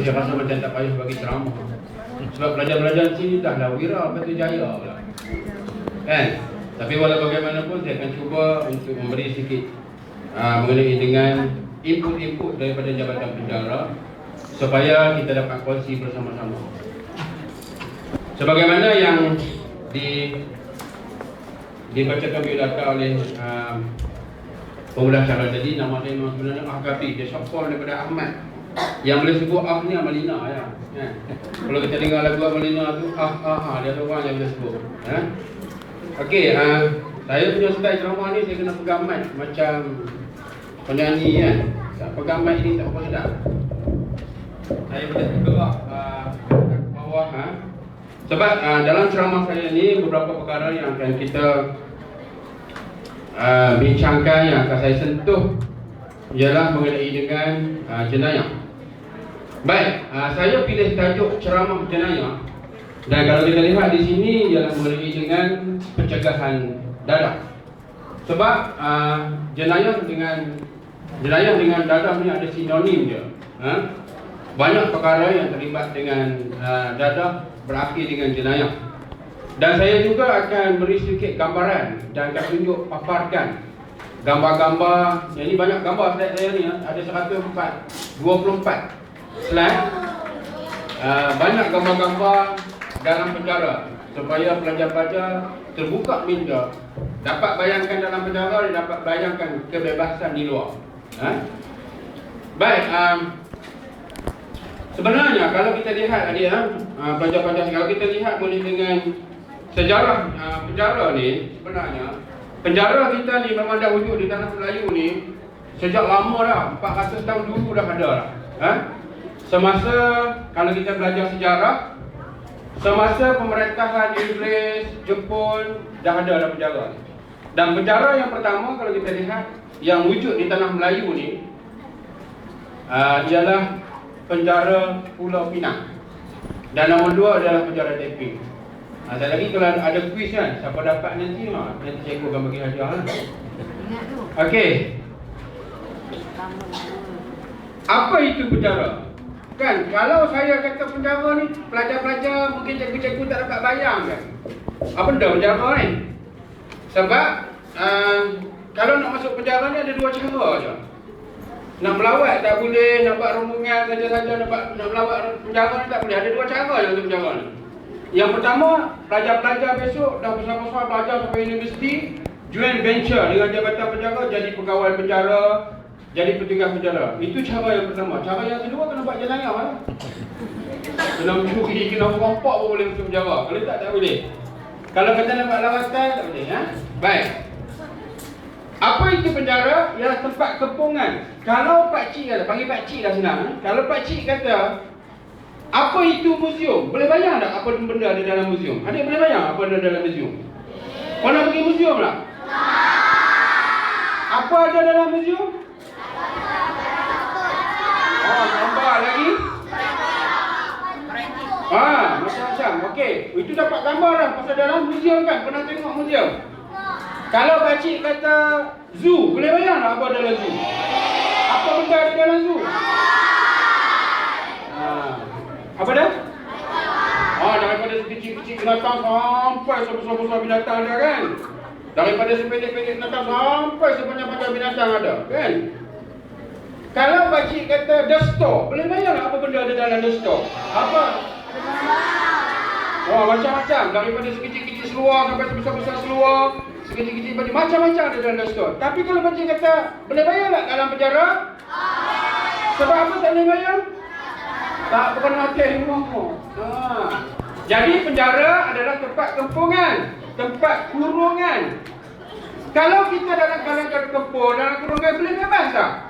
Saya rasa macam tak payah bagi ceramah. Sebab pelajar-pelajar sini dah lah wira Lepas tu jaya pula. Kan? Tapi walau bagaimanapun saya akan cuba untuk memberi sedikit uh, Mengenai dengan input-input daripada Jabatan Penjara Supaya kita dapat kongsi bersama-sama. Sebagaimana yang di dibacakan biodata oleh uh, pemuda cara tadi nama dia memang sebenarnya Ahgabi dia short daripada Ahmad yang boleh sebut ah ni Amalina ya. ya. Kalau kita dengar lagu Amalina tu ah ah ah dia ada orang yang boleh sebut. Ya. Okey, uh, saya punya style ceramah ni saya kena pegang mic macam penyanyi kan. Tak pegang mic ni tak apa sedap. Saya boleh bergerak uh, ke bawah ha. Sebab uh, dalam ceramah saya ni beberapa perkara yang akan kita uh, bincangkan yang akan saya sentuh ialah mengenai dengan uh, jenayah. Baik, uh, saya pilih tajuk ceramah jenayah dan kalau kita lihat di sini ialah mengenai dengan pencegahan dadah. Sebab uh, jenayah dengan jenayah dengan dadah ni ada sinonim dia. Ha? Banyak perkara yang terlibat dengan uh, dadah berakhir dengan jenayah. Dan saya juga akan beri sedikit gambaran dan akan tunjuk paparkan gambar-gambar. Yang ini banyak gambar slide saya ni ada 104 24 slide. Uh, banyak gambar-gambar dalam penjara. Supaya pelajar-pelajar terbuka minda. Dapat bayangkan dalam penjara dan dapat bayangkan kebebasan di luar. Ha? baik um, sebenarnya kalau kita lihat adik uh, pelajar-pelajar kalau kita lihat boleh dengan sejarah uh, penjara ni sebenarnya Penjara kita ni memang dah wujud di tanah Melayu ni sejak lama dah, 400 tahun dulu dah ada dah. Ha? Semasa kalau kita belajar sejarah, semasa pemerintahan Inggeris, Jepun dah ada dah penjara. Dan penjara yang pertama kalau kita lihat yang wujud di tanah Melayu ni uh, ialah penjara Pulau Pinang. Dan nombor dua adalah penjara Teping. Ha, dan lagi kalau ada kuis kan, siapa dapat nanti ha, nanti cikgu akan bagi hadiah lah. Okey. Apa itu penjara? Kan kalau saya kata penjara ni pelajar-pelajar mungkin cikgu-cikgu tak dapat bayang kan. Apa benda penjara ni? Sebab uh, kalau nak masuk penjara ni ada dua cara je. Nak melawat tak boleh, nak buat rombongan saja-saja nak, nak melawat penjara ni tak boleh. Ada dua cara je untuk penjara ni. Yang pertama, pelajar-pelajar besok dah besar-besar belajar sampai universiti, join venture dengan jabatan penjara jadi pegawai penjara, jadi petugas penjara. Itu cara yang pertama. Cara yang kedua kena buat jenayah lah. Kena mencuri, kena merompak pun boleh masuk penjara. Kalau tak, tak boleh. Kalau kata nak buat lawatan, tak boleh. Ha? Baik. Apa itu penjara? Ialah tempat kepungan. Kalau Pak Cik kata, panggil Pak Cik dah senang. Ha? Kalau Pak Cik kata, apa itu museum? Boleh bayang tak apa benda ada dalam museum? Adik boleh bayang apa ada dalam museum? Kau nak pergi museum tak? Apa ada dalam museum? Oh, gambar lagi? Ah, macam-macam. Okey, itu dapat gambar pasal dalam museum kan? Pernah tengok museum? Kalau pakcik kata zoo, boleh bayang tak apa dalam zoo? Apa benda ada dalam zoo? Apa dah? Ah, daripada sekecil-kecil binatang sampai sebesar-besar binatang ada kan? Daripada sependek-pendek binatang sampai sepanjang-panjang binatang ada kan? Kalau pakcik kata the store, boleh bayang tak apa benda ada dalam the? Apa? Wah, macam-macam. Daripada sekecil-kecil seluar sampai sebesar-besar seluar. Sekecil-kecil baju. Macam-macam ada dalam the. Tapi kalau pakcik kata, boleh bayang tak dalam penjara? Sebab apa tak boleh bayang? Tak pernah tengok. Ha. Jadi penjara adalah tempat kempungan, tempat kurungan. Kalau kita dalam keadaan kempung, dalam kurungan boleh bebas tak?